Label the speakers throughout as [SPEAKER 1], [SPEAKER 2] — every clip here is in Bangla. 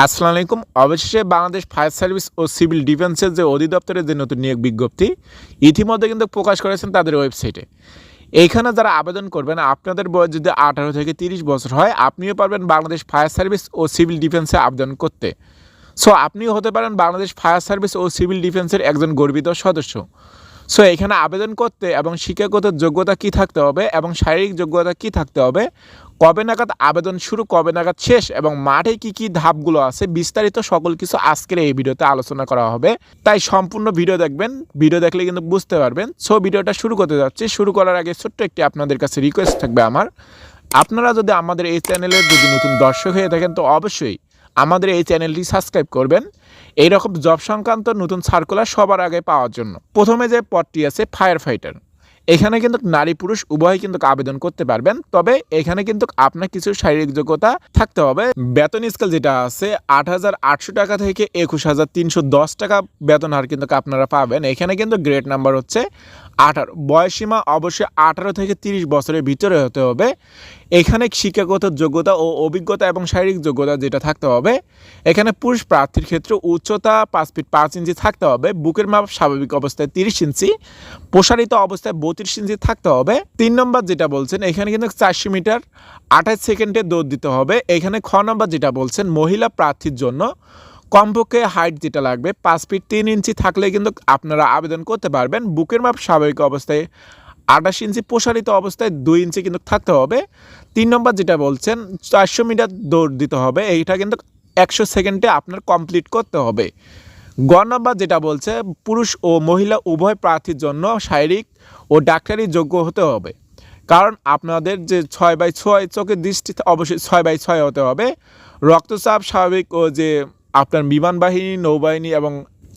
[SPEAKER 1] আসসালামু আলাইকুম। অবশেষে বাংলাদেশ ফায়ার সার্ভিস ও সিভিল ডিফেন্সের যে অধিদপ্তরের যে নতুন নিয়োগ বিজ্ঞপ্তি, ইতিমধ্যে কিন্তু প্রকাশ করেছেন তাদের ওয়েবসাইটে। এইখানে যারা আবেদন করবেন, আপনাদের বয়স যদি আঠারো থেকে তিরিশ বছর হয়, আপনিও পারবেন বাংলাদেশ ফায়ার সার্ভিস ও সিভিল ডিফেন্সে আবেদন করতে। সো আপনিও হতে পারেন বাংলাদেশ ফায়ার সার্ভিস ও সিভিল ডিফেন্সের একজন গর্বিত সদস্য। সো এখানে আবেদন করতে এবং শিক্ষাগত যোগ্যতা কি থাকতে হবে এবং শারীরিক যোগ্যতা কি থাকতে হবে, কবে নাগাদ আবেদন শুরু, কবে নাগাদ শেষ এবং মাঠে কি কি ধাপগুলো আছে, বিস্তারিত সকল কিছু আজকের এই ভিডিওতে আলোচনা করা হবে। তাই সম্পূর্ণ ভিডিও দেখবেন, ভিডিও দেখলে কিন্তু বুঝতে পারবেন। সো ভিডিওটা শুরু করতে যাচ্ছি। শুরু করার আগে ছোট্ট একটি আপনাদের কাছে রিকোয়েস্ট থাকবে আমার। আপনারা যদি আমাদের এই চ্যানেলের যদি নতুন দর্শক হয়ে থাকেন, তো অবশ্যই আমাদের এই চ্যানেলটি সাবস্ক্রাইব করবেন। এই রকম জব সংক্রান্ত নতুন সার্কুলার সবার আগে পাওয়ার জন্য। প্রথমে যে পদটি আছে ফায়ার ফাইটার এখানে কিন্তু নারী পুরুষ উভয় কিন্তু আবেদন করতে পারবেন। তবে এখানে কিন্তু আপনার কিছু শারীরিক যোগ্যতা থাকতে হবে। বেতন স্কেল যেটা আছে, আট হাজার আটশো টাকা থেকে একুশ টাকা বেতন হার কিন্তু আপনারা পাবেন। এখানে কিন্তু গ্রেড নাম্বার হচ্ছে আঠারো। বয়সীমা অবশ্যই আঠারো থেকে তিরিশ বছরের ভিতরে হতে হবে। এখানে শিক্ষাগত যোগ্যতা ও অভিজ্ঞতা এবং শারীরিক যোগ্যতা যেটা থাকতে হবে। এখানে পুরুষ প্রার্থীর ক্ষেত্রে উচ্চতা পাঁচ ফিট পাঁচ ইঞ্চি থাকতে হবে। বুকের মাপ স্বাভাবিক অবস্থায় তিরিশ ইঞ্চি। প্রসারিত অবস্থায় বত্রিশ ইঞ্চি থাকতে হবে। তিন নম্বর যেটা বলছেন, এখানে কিন্তু চারশো মিটার আঠাশ সেকেন্ডে দৌড় দিতে হবে। এখানে খ নম্বর যেটা বলছেন, মহিলা প্রার্থীর জন্য কমপক্ষে হাইট যেটা লাগবে, পাঁচ ফিট তিন ইঞ্চি থাকলে কিন্তু আপনারা আবেদন করতে পারবেন। বুকের মাপ স্বাভাবিক অবস্থায় আঠাশ ইঞ্চি প্রসারিত অবস্থায় দুই ইঞ্চি কিন্তু থাকতে হবে। তিন নম্বর যেটা বলছেন, চারশো মিটার দৌড় দিতে হবে। এইটা কিন্তু একশো সেকেন্ডে আপনার কমপ্লিট করতে হবে। গ নম্বর যেটা বলছে, পুরুষ ও মহিলা উভয় প্রার্থীর জন্য শারীরিক ও ডাক্তারি যোগ্য হতে হবে। কারণ আপনাদের যে ছয় বাই ছয় চোখের দৃষ্টি, অবশ্যই ছয় বাই ছয় হতে হবে। রক্তচাপ স্বাভাবিক ও যে আপনার বিমান বাহিনী নৌবাহিনী এবং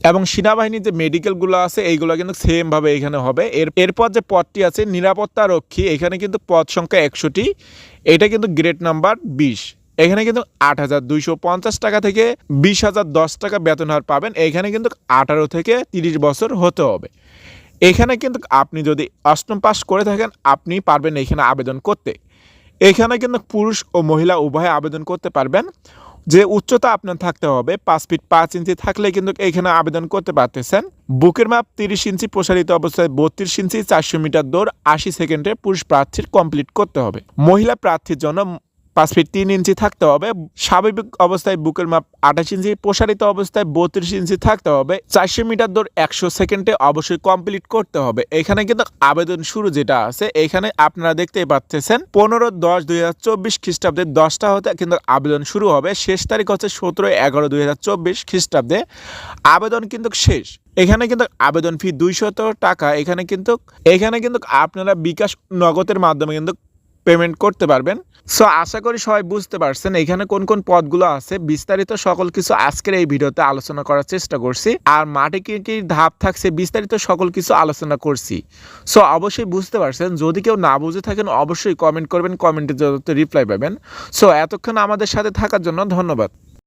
[SPEAKER 1] এবং সেনাবাহিনীর যে মেডিকেলগুলো আছে, এইগুলো কিন্তু সেমভাবে এখানে হবে। এর, এরপর যে পদটি আছে, নিরাপত্তা রক্ষী, এখানে কিন্তু পদ সংখ্যা একশোটি এটা কিন্তু গ্রেড নাম্বার বিশ। এখানে কিন্তু আট হাজার দুইশো পঞ্চাশ টাকা থেকে বিশ হাজার দশ টাকা বেতন হার পাবেন। এখানে কিন্তু আঠারো থেকে তিরিশ বছর হতে হবে। এখানে কিন্তু আপনি যদি অষ্টম পাস করে থাকেন, আপনি পারবেন এখানে আবেদন করতে। এখানে কিন্তু পুরুষ ও মহিলা উভয়ে আবেদন করতে পারবেন। যে উচ্চতা আপনার থাকতে হবে, পাঁচ ফিট পাঁচ ইঞ্চি থাকলে কিন্তু এখানে আবেদন করতে পারতেছেন। বুকের মাপ তিরিশ ইঞ্চি, প্রসারিত অবস্থায় বত্রিশ ইঞ্চি, চারশো মিটার দৌড়, আশি সেকেন্ডে পুরুষ প্রার্থীর কমপ্লিট করতে হবে। মহিলা প্রার্থীর জন্য ফিট তিন ইঞ্চি থাকতে হবে। স্বাভাবিক অবস্থায় বুকের মাপ আঠাশ ইঞ্চি, প্রসারিত অবস্থায় বত্রিশ ইঞ্চি থাকতে হবে। চারশো মিটার দৌড় একশো সেকেন্ডে অবশ্যই কমপ্লিট করতে হবে। এখানে কিন্তু আবেদন শুরু যেটা আছে, এখানে আপনারা দেখতেই পাচ্ছেন, পনেরো দশ দুই হাজার চব্বিশ খ্রিস্টাব্দে দশটা হতে কিন্তু আবেদন শুরু হবে। শেষ তারিখ হচ্ছে সতেরো এগারো দুই হাজার চব্বিশ খ্রিস্টাব্দে। আবেদন কিন্তু শেষ। এখানে কিন্তু আবেদন ফি দুইশত টাকা। এখানে কিন্তু এখানে কিন্তু আপনারা বিকাশ নগদের মাধ্যমে কিন্তু পেমেন্ট করতে পারবেন। সো আশা করি সবাই বুঝতে পারছেন এখানে কোন কোন পদগুলো আছে। বিস্তারিত সকল কিছু আজকের এই ভিডিওতে আলোচনা করার চেষ্টা করছি। আর মাটি কি কি ধাপ থাকছে বিস্তারিত সকল কিছু আলোচনা করছি। সো অবশ্যই বুঝতে পারছেন। যদি কেউ না বুঝে থাকেন, অবশ্যই কমেন্ট করবেন কমেন্টে যত রিপ্লাই পাবেন। সো এতক্ষণ আমাদের সাথে থাকার জন্য ধন্যবাদ।